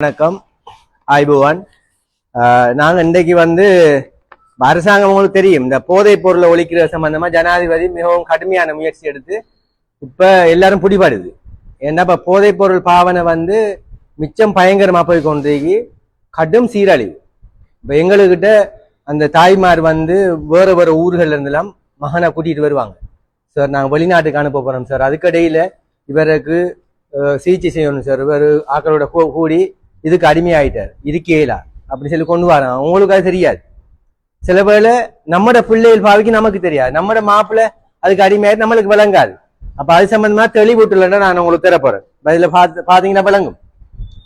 வணக்கம். ஆய்புவான் நாங்கள் இன்றைக்கு வந்து அரசாங்கம் உங்களுக்கு தெரியும். இந்த போதைப் பொருளை ஒழிக்கிற சம்பந்தமா ஜனாதிபதி மிகவும் கடுமையான முயற்சி எடுத்து இப்போ எல்லாரும் பிடிபடுது. ஏன்னா இப்போ போதைப் பொருள் பாவனை வந்து மிச்சம் பயங்கரமாக போய் கொண்டிருக்கி கடும் சீரழிவு. இப்போ எங்கள்கிட்ட அந்த தாய்மார் வந்து வேறு வேறு ஊர்கள்ல இருந்தெல்லாம் மகனை கூட்டிகிட்டு வருவாங்க. சார் நாங்கள் வெளிநாட்டுக்கு அனுப்ப போகிறோம் சார். அதுக்கடையில் இவருக்கு சிகிச்சை செய்யணும் சார். இவர் ஆக்களோட கூ- கூடி இதுக்கு அடிமையாயிட்டார். இருக்கேலா அப்படி சொல்லி கொண்டு வரான் அவங்களுக்கு அது தெரியாது. சில வேளை நம்மட பிள்ளைகள் பாவிக்கு நமக்கு தெரியாது. நம்மட மாப்பிள்ளை அதுக்கு அடிமையாயிட்டு நம்மளுக்கு விளங்காது. அப்ப அது சம்பந்தமா தெளிவூட்டுலன்னா நான் உங்களுக்கு தர போறேன். பதில பார்த்து பாத்தீங்கன்னா விளங்கும்.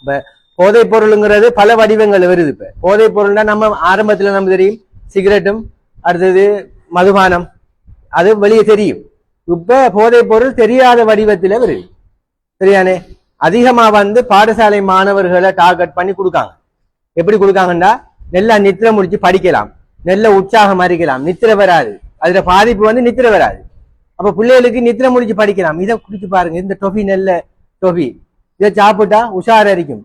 இப்ப போதைப் பொருளுங்கிறது பல வடிவங்கள் வருது இப்ப. போதைப் பொருள்னா நம்ம ஆரம்பத்துல நம்ம தெரியும். சிகரெட்டும் அடுத்தது மதுபானம். அது வெளியே தெரியும். இப்ப போதைப் பொருள் தெரியாத வடிவத்துல வருது. சரியானே? அதிகமா வந்து பாடசாலை மாணவர்களை டார்கெட் பண்ணி கொடுக்காங்க. எப்படி கொடுக்காங்கன்னா நல்லா நித்திர முடிச்சு படிக்கலாம். நல்ல உற்சாகம் அறிக்கலாம் நித்திர வராது. அதுல பாதிப்பு வந்து நித்திர வராது. அப்ப பிள்ளைகளுக்கு நித்திர முடிச்சு படிக்கலாம். இதை குடிச்சு பாருங்க. இந்த டொஃபி நல்ல டொஃபி இதை சாப்பிட்டா உஷார் அரிக்கும்.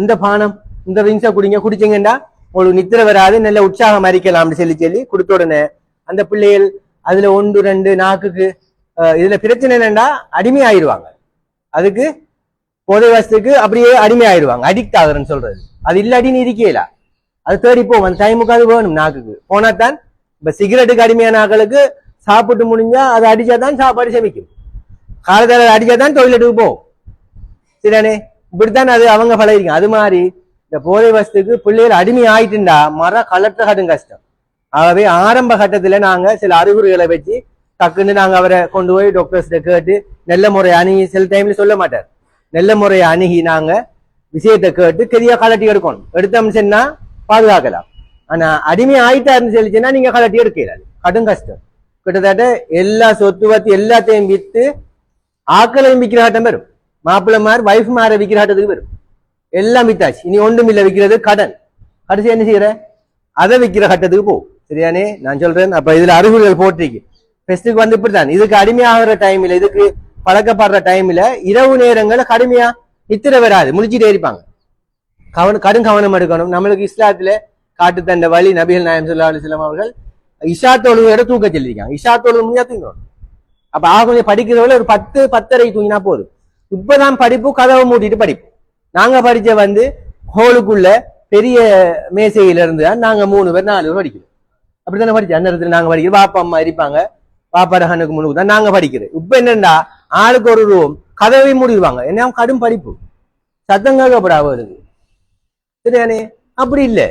இந்த பானம் இந்த விங்ஸை குடிங்க. குடிச்சீங்கன்னா உங்களுக்கு நித்திர வராது. நல்ல உற்சாகம் அறிக்கலாம்னு சொல்லி சொல்லி கொடுத்த உடனே அந்த பிள்ளைகள் அதுல ஒன்று ரெண்டு நாக்குக்கு இதுல பிரச்சனை என்னன்னா அடிமை ஆயிடுவாங்க அதுக்கு போதை வசத்துக்கு அப்படியே அடிமை ஆயிடுவாங்க அடிக்ட் ஆகுறேன்னு சொல்றது. அது இல்லாட்டின்னு இருக்கேல அது தேடி போகும் அந்த டைமுக்கு அது வேணும் நாக்குக்கு. போனா தான் இப்ப சிகரெட்டுக்கு அடிமையான ஆக்களுக்கு சாப்பிட்டு முடிஞ்சா அதை அடிச்சா தான் சாப்பாடு செமிக்கும். காலத்தில் அடிச்சா தான் டொய்லெட்டுக்கு போகும் சரிதானே? இப்படித்தான் அது அவங்க பழகிருக்கும் அது மாதிரி இந்த போதை வசத்துக்கு பிள்ளைகள் அடிமை ஆயிட்டுண்டா? மர கலட்ட கடும் கஷ்டம். ஆகவே ஆரம்ப கட்டத்துல நாங்க சில அறிகுறிகளை வச்சு டக்குன்னு நாங்க அவரை கொண்டு போய் டாக்டர்ஸ்ட கேட்டு நல்ல முறை அணி சில டைம்ல சொல்ல மாட்டார். நல்ல முறையை அணுகி நாங்க விஷயத்தை கேட்டு கெரியா கலட்டி எடுக்கணும். எடுத்தோம்னு சொன்னா பாதுகாக்கலாம். ஆனா அடிமை ஆயிட்டாருன்னு சொல்லிச்சுன்னா நீங்க கலட்டி எடுக்கிறாரு கடும் கஷ்டம். கிட்டத்தட்ட எல்லா சொத்து பத்தி எல்லாத்தையும் வித்து ஆக்களையும் விற்கிற ஆட்டம் வரும். மாப்பிள்ளை மாதிரி வைஃப் மாற விற்கிற ஆட்டத்துக்கு வரும். எல்லாம் வித்தாச்சு. இனி ஒன்றும் இல்லை விற்கிறது கடன். கடைசி என்ன செய்யற? அதை விற்கிற கட்டத்துக்கு போ. சரியானே? நான் சொல்றேன். அப்ப இதுல அறிகுறிகள் போட்டிருக்கு. பெஸ்ட்டுக்கு வந்து இப்படித்தான். இதுக்கு அடிமையாகிற இல்லை இதுக்கு பழக்கப்படுற டைம்ல இரவு நேரங்கள்ல கடுமையா நித்திர வராது. முழிச்சிட்டே இருப்பாங்க. கவனம் கடும் கவனம் எடுக்கணும். நம்மளுக்கு இஸ்லாத்துல காட்டு தண்ட வழி நபிகள் நாயம் சொல்லா அலிஸ்லாம் அவர்கள் இஷா தொழுகையோட தூக்க சொல்லியிருக்காங்க இஷா தொழுகை முடியா தூங்கணும் அப்ப ஆகுமே படிக்கிறவங்கள ஒரு பத்து பத்தரை தூங்கினா போதும். இப்பதான் படிப்பு கதவை மூட்டிட்டு படிப்பு நாங்க படிச்ச வந்து ஹோலுக்குள்ள பெரிய மேசையில இருந்து தான் நாங்க மூணு பேர் நாலு பேர் படிக்கிறோம். அப்படித்தானே படிச்சோம்? அந்நேரத்துல நாங்க படிக்கிறோம். பாப்பா அம்மா இருப்பாங்க. பாப்பா ரஹனுக்கு முன்னுக்கு தான் நாங்க படிக்கிறோம். இப்ப என்னண்டா ஆளுக்கு ஒரு ரூம் கதவை மூடிடுவாங்க. என்ன கடும் படிப்பு. சத்தம் கேட்கப்படா இருக்கு சரியானே அப்படி இல்லை.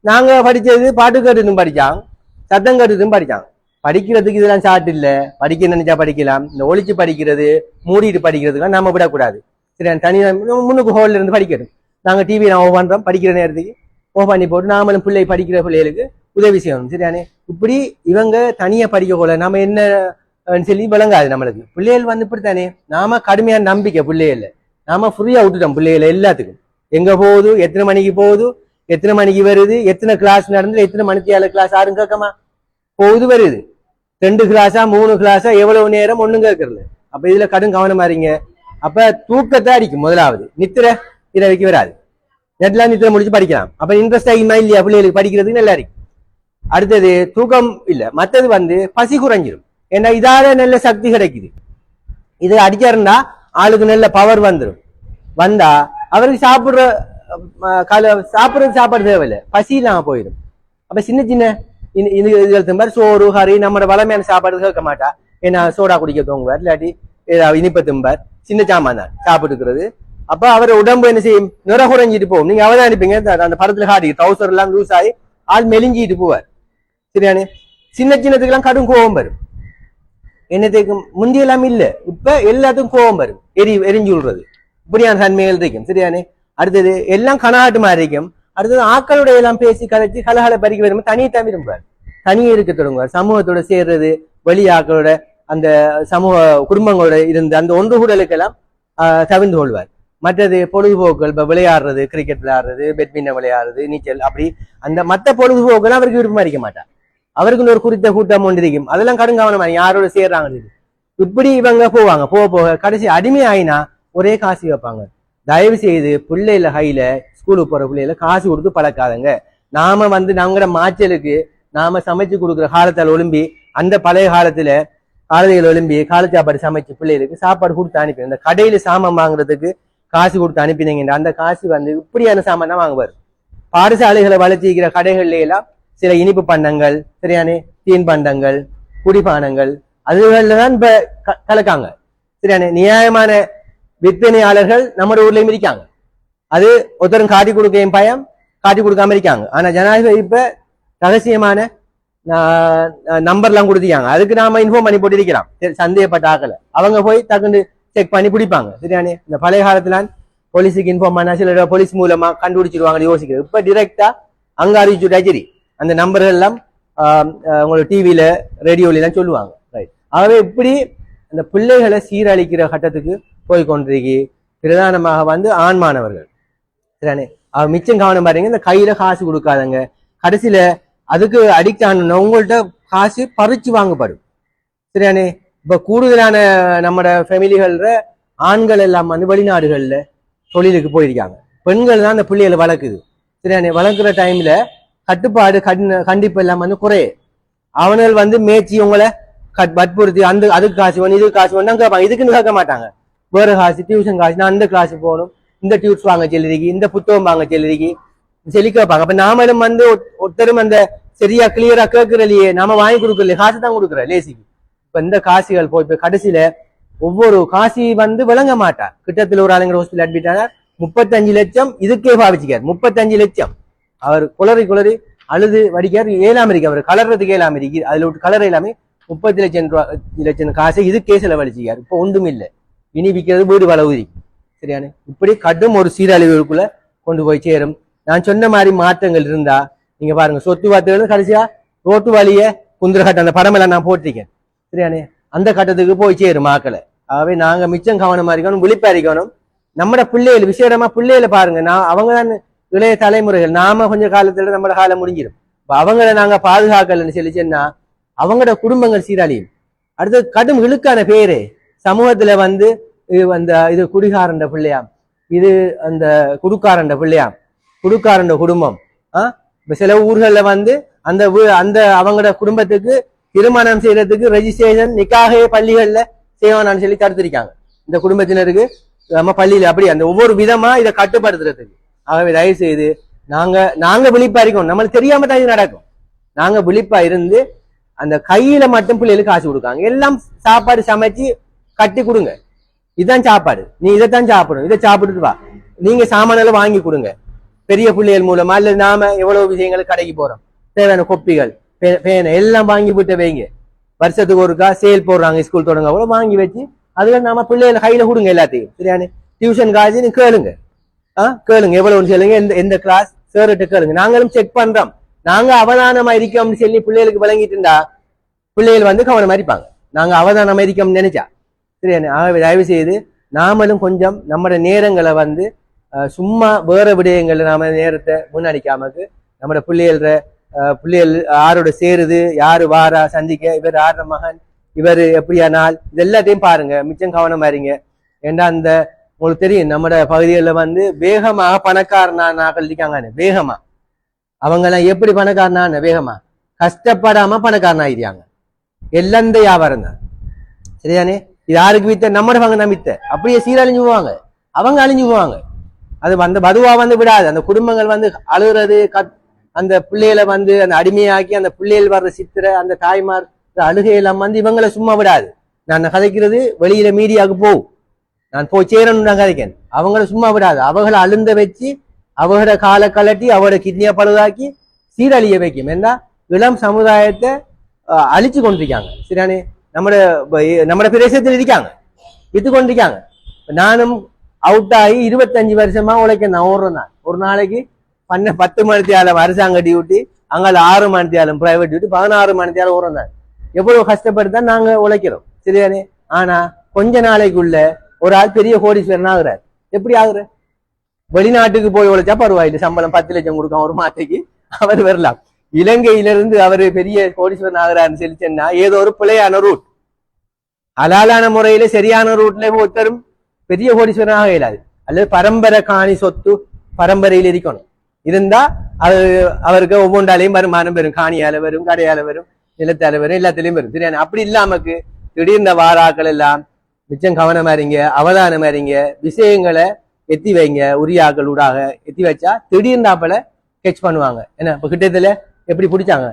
நாங்க படிச்சது பாட்டு கேட்டுட்டும் படிச்சாங்க சத்தம் கேட்டுட்டும் படிச்சான். படிக்கிறதுக்கு இதெல்லாம் சாட்டு இல்ல. படிக்க நினைச்சா படிக்கலாம். இந்த ஒழிச்சு படிக்கிறது மூடிட்டு படிக்கிறதுக்கெல்லாம் நம்ம விடக்கூடாது. சரி தனி முன்னுக்கு ஹோல்ல இருந்து படிக்கணும் நாங்க டிவி நான் ஓ பண்றோம். படிக்கிற நேரத்துக்கு ஓ பண்ணி போட்டு நாமளும் பிள்ளை படிக்கிற பிள்ளைகளுக்கு உதவி செய்யணும். சரியானே இப்படி இவங்க தனியா படிக்க போல நாம என்ன சொல்லி விளங்காது நம்மளுக்கு. பிள்ளைகள் வந்து இப்படித்தானே? நாம கடுமையான நம்பிக்கை பிள்ளைகள நாம ஃப்ரீயா விட்டுட்டோம் பிள்ளைகளை எல்லாத்துக்கும். எங்க போகுது? எத்தனை மணிக்கு போகுது? எத்தனை மணிக்கு வருது? எத்தனை கிளாஸ் நடந்து எத்தனை மணிக்கு ஏழு கிளாஸ் யாரும் கேட்கமா? போகுது வருது. ரெண்டு கிளாஸா மூணு கிளாஸா எவ்வளவு நேரம் ஒன்றும் கேட்கறது அப்ப இதுல கடும் கவனமா இருங்க. அப்ப தூக்கத்தை அடிக்கும் முதலாவது. நித்திர வைக்க வராது. நெட்லாம் நித்திர முடிச்சு படிக்கலாம். அப்ப இன்ட்ரெஸ்ட் ஆகிமா இல்லையா? பிள்ளைகளுக்கு படிக்கிறதுக்கு நல்லா இருக்கு. அடுத்தது தூக்கம் இல்லை. மற்றது வந்து பசி குறைஞ்சிரும். ஏன்னா இதால நல்ல சக்தி கிடைக்குது. இது அடிச்சாருன்னா ஆளுக்கு நல்ல பவர் வந்துடும் வந்தா அவருக்கு சாப்பிடுற கால சாப்பிட்றது சாப்பாடு தேவையில்லை. பசி இல்லாமல் போயிடும். அப்ப சின்ன சின்ன இது- இது மாதிரி சோறு ஹரி நம்மளோட வளமையான சாப்பாடு கேட்க மாட்டா. ஏன்னா சோடா குடிக்க தோங்குவார் இல்லாட்டி ஏதாவது இனிப்ப திம்பார் சின்ன சாமான் தான் சாப்பிட்டுக்கிறது. அப்ப அவர் உடம்பு என்ன செய்யும்? நிற குறைஞ்சிட்டு போகும். நீங்க அவதான் அந்த- அந்த படத்துல காட்டி டவுசர் எல்லாம் லூஸ் ஆகி ஆள் மெலிஞ்சிட்டு போவார். சரியானே? சின்ன சின்னத்துக்கெல்லாம் கடும் கோபம் வரும். என்னத்துக்கு முந்தி எல்லாம் இப்போ இப்ப எல்லாத்துக்கும் கோபம் வரும். எரி எரிஞ்சு விடுறது இப்படியான தன்மைகள் இருக்கும். சரியானே? அடுத்தது எல்லாம் கனாட்டு மாதிரி இருக்கும். அடுத்தது ஆக்களுடைய எல்லாம் பேசி கலைச்சு கலகலை பறிக்க வரும் தனியை விரும்புவார். தனியே இருக்க தொடங்குவார். சமூகத்தோட சேர்றது வெளி ஆக்களோட அந்த சமூக குடும்பங்களோட இருந்து அந்த ஒன்று கூடலுக்கெல்லாம் ஆஹ், தவிர்ந்து கொள்வார். மற்றது பொழுதுபோக்குகள் இப்போ விளையாடுறது கிரிக்கெட் விளையாடுறது பேட்மிண்டன் விளையாடுறது நீச்சல் அப்படி அந்த மற்ற பொழுதுபோக்குகள் அவருக்கு விருப்பமா இருக்க மாட்டார். அவருக்கு ஒரு குறித்த கூட்டம் ஒன்று இருக்கும். அதெல்லாம் கடும் கவனமா யாரோட சேர்றாங்க இப்படி இவங்க போவாங்க. போக போக கடைசி அடிமை ஆயினா ஒரே காசு வைப்பாங்க தயவு செய்து பிள்ளையில கையில ஸ்கூலுக்கு போற பிள்ளையில காசு கொடுத்து பழக்காதங்க. நாம வந்து நம்மளோட மாச்சலுக்கு நாம சமைச்சு கொடுக்குற காலத்தால் ஒழும்பி அந்த பழைய காலத்துல காலையில் ஒழும்பி காலை சாப்பாடு சமைச்சு பிள்ளைகளுக்கு சாப்பாடு கொடுத்து அனுப்பி இந்த கடையில சாமான் வாங்குறதுக்கு காசு கொடுத்து அனுப்பினீங்க அந்த காசு வந்து இப்படியான சாமான் தான் வாங்குவார். பாடசாலைகளை வளர்ச்சிக்கிற கடைகள்ல எல்லாம் சில இனிப்பு பண்டங்கள் சரியானே தீன் பண்டங்கள் குடிபானங்கள் அதுகள்ல தான் இப்ப க- கலக்காங்க. சரியானே நியாயமான விற்பனையாளர்கள் நம்ம ஊர்லயும் இருக்காங்க அது ஒருத்தரும் காட்டி கொடுக்கையும் பயம் காட்டி கொடுக்காம இருக்காங்க. ஆனா ஜனாதிபதி இப்ப ரகசியமான நம்பர்லாம் கொடுத்துருக்காங்க. அதுக்கு நாம இன்ஃபார்ம் பண்ணி போட்டிருக்கிறான் சந்தேகப்பட்ட ஆக்கல அவங்க போய் டக்குன்னு செக் பண்ணி பிடிப்பாங்க. சரியானே இந்த பழைய காலத்துல போலீஸுக்கு இன்ஃபார்ம் பண்ணா சில போலீஸ் மூலமா கண்டுபிடிச்சிருவாங்கன்னு யோசிக்கிறது. இப்ப டிரெக்டா அங்க அறிவிச்சுட்டா சரி. அந்த நம்பர்கள் எல்லாம் உங்களோட டிவியில ரேடியோல எல்லாம் சொல்லுவாங்க. ரைட் ஆகவே இப்படி அந்த பிள்ளைகளை சீரழிக்கிற கட்டத்துக்கு போய் கொண்டிருக்கி பிரதானமாக வந்து ஆண் மாணவர்கள். சரியானே அவ மிச்சம் கவனம் பாருங்க இந்த கையில காசு கொடுக்காதங்க. கடைசியில அதுக்கு அடிக்ட் ஆன உங்கள்ட்ட காசு பறிச்சு வாங்கப்படும். சரியானே இப்ப கூடுதலான நம்மட ஃபேமிலிகள்ல ஆண்கள் எல்லாம் வந்து வெளிநாடுகள்ல தொழிலுக்கு போயிருக்காங்க. பெண்கள் தான் அந்த பிள்ளைகளை வளர்க்குது. சரியானே வளர்க்குற டைம்ல கட்டுப்பாடு கண் கண்டிப்பு எல்லாம் வந்து குறைய. அவனுகள் வந்து மேய்ச்சி உங்களை கட் வற்புறுத்தி அந்த அதுக்கு காசு வேணும் இதுக்கு காசு வேணும் கேட்பாங்க இதுக்குன்னு கேட்க மாட்டாங்க. வேற காசு டியூஷன் காசு நான் அந்த கிளாஸ் போகணும் இந்த டியூட்ஸ் வாங்க செல்லிருக்கு இந்த புத்தகம் வாங்க செல்லிருக்கு சொல்லி கேட்பாங்க. அப்ப நாமளும் வந்து ஒருத்தரும் அந்த சரியா கிளியரா கேட்கறலையே. நாம வாங்கி கொடுக்கலையே காசு தான் கொடுக்குற லேசிக்கு. இப்ப இந்த காசிகள் போய் இப்ப கடைசியில ஒவ்வொரு காசி வந்து விளங்க மாட்டார் கிட்டத்தில் ஒரு ஆளுங்கிற ஹாஸ்பிட்டல் அட்மிட் ஆனார். முப்பத்தஞ்சு லட்சம் இதுக்கே பாவிச்சுக்கார். முப்பத்தஞ்சு லட்சம். அவர் குளறி குளறி அழுது வடிக்கார் ஏழாம் இருக்கு அவர் கலர்றதுக்கு ஏழாம் இருக்கு அதுல விட்டு கலர் எல்லாமே முப்பத்தி லட்சம் ரூபா லட்சம் காசை இதுக்கே செலவழிச்சிக்கார் இப்போ ஒன்றும் இல்லை. இனி விற்கிறது வீடு வளவுதி சரியானு? இப்படி கடும் ஒரு சீரழிவுக்குள்ள கொண்டு போய் சேரும். நான் சொன்ன மாதிரி மாற்றங்கள் இருந்தா நீங்க பாருங்க சொத்து வார்த்தைகள் கடைசியா ரோட்டு வழிய குந்திர அந்த படமெல்லாம் நான் போட்டிருக்கேன். சரியானே? அந்த கட்டத்துக்கு போய் சேரும் மாக்களை ஆகவே நாங்க மிச்சம் கவனமா இருக்கணும் விழிப்பா இருக்கணும் நம்மட பிள்ளைகள் விசேடமா பிள்ளைகளை பாருங்க. நான் அவங்க தான் இளைய தலைமுறைகள் நாம கொஞ்ச காலத்துல நம்ம காலம் முடிஞ்சிடும் இப்ப அவங்கள நாங்க பாதுகாக்கலன்னு சொல்லி சொன்னா அவங்களோட குடும்பங்கள் சீரழியும். அடுத்து கடும் இழுக்கான பேரு சமூகத்துல வந்து இது அந்த இது குடிகாரண்ட பிள்ளையாம். இது அந்த குடுக்காரண்ட பிள்ளையாம். குடுக்காரண்ட குடும்பம். ஆஹ் இப்ப சில ஊர்களில் வந்து அந்த அந்த அவங்களோட குடும்பத்துக்கு திருமணம் செய்யறதுக்கு ரெஜிஸ்ட்ரேஷன் நிக்காகவே பள்ளிகள்ல செய்வானான்னு சொல்லி தடுத்திருக்காங்க. இந்த குடும்பத்தினருக்கு நம்ம பள்ளியில அப்படி அந்த ஒவ்வொரு விதமா இதை கட்டுப்படுத்துறதுக்கு. ஆகவே தயவு செய்து நாங்க நாங்க விழிப்பா இருக்கோம். நம்மளுக்கு தெரியாம தான் இது நடக்கும். நாங்க விழிப்பா இருந்து அந்த கையில மட்டும் பிள்ளைகளுக்கு காசு கொடுக்காங்க எல்லாம் சாப்பாடு சமைச்சு கட்டி கொடுங்க. இதுதான் சாப்பாடு. நீ இதைத்தான் சாப்பிடணும். இதை சாப்பிட்டுட்டு வா. நீங்க சாமானெல்லாம் வாங்கி கொடுங்க. பெரிய பிள்ளைகள் மூலமா இல்ல நாம எவ்வளவு விஷயங்கள் கடைக்கு போறோம். தேவையான கொப்பிகள் பேனை எல்லாம் வாங்கி விட்டு வைங்க. வருஷத்துக்கு ஒருக்கா சேல் போடுறாங்க ஸ்கூல் தொடங்க. கூட வாங்கி வச்சு அதுல நாம பிள்ளைகள் கையில கொடுங்க எல்லாத்தையும். சரியான? டியூஷன் காசு நீ கேளுங்க. கேளுங்க எவ்வளவுன்னு சொல்லுங்க. எந்த எந்த கிளாஸ் சேர்ட்டு கேளுங்க. நாங்களும் செக் பண்றோம். நாங்க அவதானமா இருக்கோம்னு சொல்லி பிள்ளைகளுக்கு விளங்கிட்டு இருந்தா பிள்ளைகள் வந்து கவனமா இருப்பாங்க. நாங்க அவதானமா இருக்கோம்னு நினைச்சா. சரியா ஆகவே தயவு செய்து நாமளும் கொஞ்சம் நம்மட நேரங்களை வந்து சும்மா வேற விடயங்கள்ல நாம நேரத்தை முன்னடிக்காமக்கு நம்மட பிள்ளைகள பிள்ளைகள் யாரோட சேருது யாரு வாரா சந்திக்க இவர் ஆடுற மகன் இவர் எப்படியா நாள் இது எல்லாத்தையும் பாருங்க. மிச்சம் கவனமா இருங்க. ஏன்னா அந்த உங்களுக்கு தெரியும் நம்மட பகுதிகளில் வந்து வேகமாக பணக்காரனாக்கள் இருக்காங்க வேகமா. அவங்கெல்லாம் எப்படி பணக்காரனான வேகமா. கஷ்டப்படாம பணக்காரனாயிருக்காங்க எல்லாம் இந்த வியாபாரம் தான். சரிதானே? இது யாருக்கு வித்த? நம்மட வாங்க தான் வித்த. அப்படியே சீரழிஞ்சு போவாங்க. அவங்க அழிஞ்சு போவாங்க. அது அந்த பதுவா வந்து விடாது. அந்த குடும்பங்கள் வந்து அழுகிறது கத் அந்த பிள்ளைகளை வந்து அந்த அடிமையாக்கி அந்த பிள்ளைகள் வர்ற சித்திரை அந்த தாய்மார் அழுகையெல்லாம் வந்து இவங்களை சும்மா விடாது. நான் கதைக்கிறது வெளியில மீடியாவுக்கு போகும். நான் போய் சேரணும் நான் கதைக்கேன் அவங்கள சும்மா விடாது. அவங்கள அழுந்த வச்சு அவங்களோட காலை கலட்டி அவரோட கிட்னியை பழுதாக்கி சீரழிய வைக்கும். ஏன்னா இளம் சமுதாயத்தை அழிச்சு கொண்டிருக்காங்க. சரியானே நம்மட நம்மட பிரதேசத்தில் இருக்காங்க. வித்து கொண்டிருக்காங்க. நானும் அவுட் ஆகி இருபத்தஞ்சு வருஷமா உழைக்க நான் ஓடுறேன் நான். ஒரு நாளைக்கு பண்ண பத்து மணித்தியாலம் அரசாங்க டியூட்டி அங்கால ஆறு மணித்தியாலம் பிரைவேட் டியூட்டி பதினாறு மணித்தியாலம் ஓடுறேன் நான். எவ்வளவு கஷ்டப்பட்டு தான் நாங்க உழைக்கிறோம். சரியானே ஆனா கொஞ்ச நாளைக்குள்ள ஒரு ஆள் பெரிய கோடீஸ்வரன் ஆகுறாரு? எப்படி ஆகுற? வெளிநாட்டுக்கு போய் உழைச்சா பரவாயில்லை சம்பளம் பத்து லட்சம் கொடுக்கும் ஒரு மாசத்துக்கு அவர் வரலாம். இலங்கையிலிருந்து அவரு பெரிய கோடீஸ்வரன் ஆகிறாருன்னு சொல்லி ஏதோ ஒரு பிழையான ரூட் அலாலான முறையில சரியான ரூட்ல ஒருத்தரும் பெரிய கோடீஸ்வரன் ஆக இயலாது. அல்லது பரம்பரை காணி சொத்து பரம்பரையில் இருக்கணும். இருந்தா அது அவருக்கு ஒவ்வொன்றாலையும் வருமானம் வரும். காணியால வரும் கடையால வரும் நிலத்தால வரும் எல்லாத்திலையும் வரும். சரியான? அப்படி இல்லாமக்கு திடீர்ந்த வாராக்கள் எல்லாம் மிச்சம் கவனமா இருங்க அவதானமா இருங்க விஷயங்களை எத்தி வைங்க உரியாக்கள் ஊடாக எத்தி வச்சா திடீர்னாப்பல கெச் பண்ணுவாங்க. என்ன இப்போ கிட்டத்துல எப்படி பிடிச்சாங்க?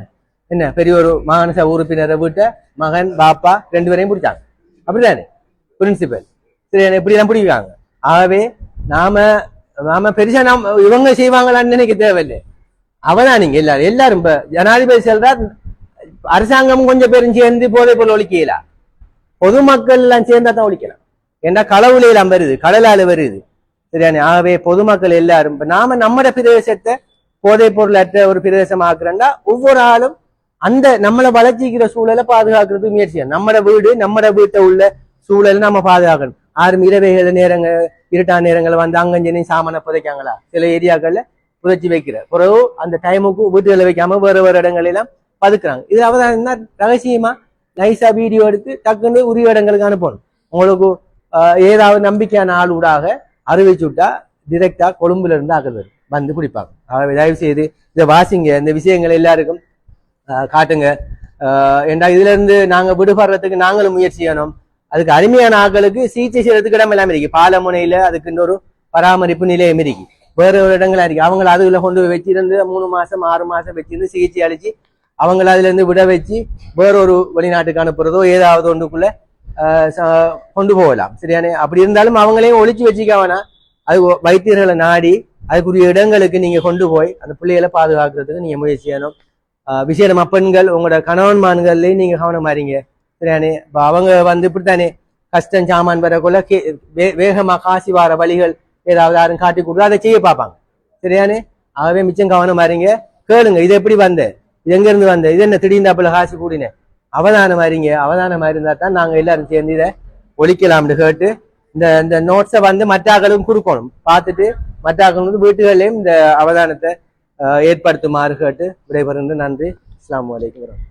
என்ன பெரிய ஒரு மாகாண உறுப்பினரை வீட்டை மகன் பாப்பா ரெண்டு பேரையும் பிடிச்சாங்க. அப்படிதானே? பிரின்சிபல் சரி எப்படிலாம் எல்லாம் பிடிக்காங்க ஆகவே நாம நாம பெருசா நாம இவங்க செய்வாங்களான்னு நினைக்க தேவையில்லை. அவதான் நீங்க எல்லாரும். எல்லாரும் இப்ப ஜனாதிபதி செல்றா அரசாங்கம் கொஞ்சம் பேரும் சேர்ந்து போதை போல ஒழிக்கலாம் பொதுமக்கள் எல்லாம் சேர்ந்தா தான் ஒழிக்கலாம். ஏன்னா களவுல வருது கடலால வருது. சரியானே? ஆகவே பொதுமக்கள் எல்லாரும் இப்ப நாம நம்மட பிரதேசத்தை போதைப் பொருளற்ற ஒரு பிரதேசம் ஆக்குறோம்னா ஒவ்வொரு ஆளும் அந்த நம்மளை வளர்ச்சிக்கிற சூழலை பாதுகாக்கிறது முயற்சி நம்மட வீடு நம்மட வீட்டை உள்ள சூழலை நம்ம பாதுகாக்கணும். ஆறு இரவைகள் நேரங்கள் இருட்டா நேரங்கள் வந்து அங்கஞ்சனையும் சாமான புதைக்காங்களா? சில ஏரியாக்கள்ல புதைச்சி வைக்கிற பிறகு அந்த டைமுக்கு வீட்டுகளை வைக்காம வேறு வேறு இடங்கள் எல்லாம் பதுக்குறாங்க. இது அவதான் என்ன? ரகசியமா? நைஸா வீடியோ எடுத்து டக்குன்னு உரிய இடங்களுக்கு அனுப்பணும். உங்களுக்கு ஆஹ், ஏதாவது நம்பிக்கையான ஆள் ஊடாக அறிவிச்சு விட்டா டிரெக்டா கொழும்புல இருந்து ஆக்கள் வரும். வந்து பிடிப்பாங்க ஆகவே தயவு செய்து இதை வாசிங்க. இந்த விஷயங்களை எல்லாருக்கும் ஆஹ், காட்டுங்க. ஆஹ், ஏண்டா இதுல இருந்து நாங்க விடுபடுறதுக்கு நாங்களும் முயற்சி செய்யணும். அதுக்கு அருமையான ஆட்களுக்கு சிகிச்சை செய்யறதுக்கு இடம் எல்லாம் இருக்கு. பாலமுனையில அதுக்கு இன்னொரு பராமரிப்பு நிலையம் இருக்கு. வேற ஒரு இடங்களா இருக்கு. அவங்கள அதுல கொண்டு போய் வச்சிருந்து மூணு மாசம் ஆறு மாசம் வச்சிருந்து சிகிச்சை அளிச்சு அவங்கள அதுல இருந்து விட வச்சு வேறொரு வெளிநாட்டுக்கு அனுப்புறதோ ஏதாவது ஒன்றுக்குள்ள கொண்டு போகலாம். சரியானே? அப்படி இருந்தாலும் அவங்களையும் ஒழிச்சு வச்சுக்காவனா அது வைத்தியர்களை நாடி அதுக்குரிய இடங்களுக்கு நீங்க கொண்டு போய் அந்த பிள்ளைகளை பாதுகாக்கிறதுக்கு நீங்க முயற்சி செய்யணும். ஆஹ் விசேடமா பெண்கள் உங்களோட கணவன்மான்கள்லயும் நீங்க கவனமா இருங்க. சரியானே? இப்போ அவங்க வந்து இப்படித்தானே? கஷ்டம் சாமான் வரக்குள்ள கே- வே- வேகமாக காசி வார வழிகள் ஏதாவது யாரும் காட்டி கொடுத்தா அதை செய்ய பார்ப்பாங்க. சரியானே? ஆகவே மிச்சம் கவனமா இருங்க. கேளுங்க இது எப்படி வந்த எங்க இருந்து வந்த? இது என்ன திடீர்னு காசு கூடினேன் அவதானம் இருங்க அவதானம் இருந்தா தான் நாங்க எல்லாரும் சேர்ந்து இதை ஒழிக்கலாம்னு கேட்டு இந்த இந்த நோட்ஸை வந்து மற்ற மற்றாக்களும் கொடுக்கணும். பார்த்துட்டு ஆக்களும் வந்து வீட்டுகள்லயும் இந்த அவதானத்தை ஆஹ், ஏற்படுத்துமாறு கேட்டு விடைபெறுந்து நன்றி. இஸ்லாம் வலைக்கு வரோம்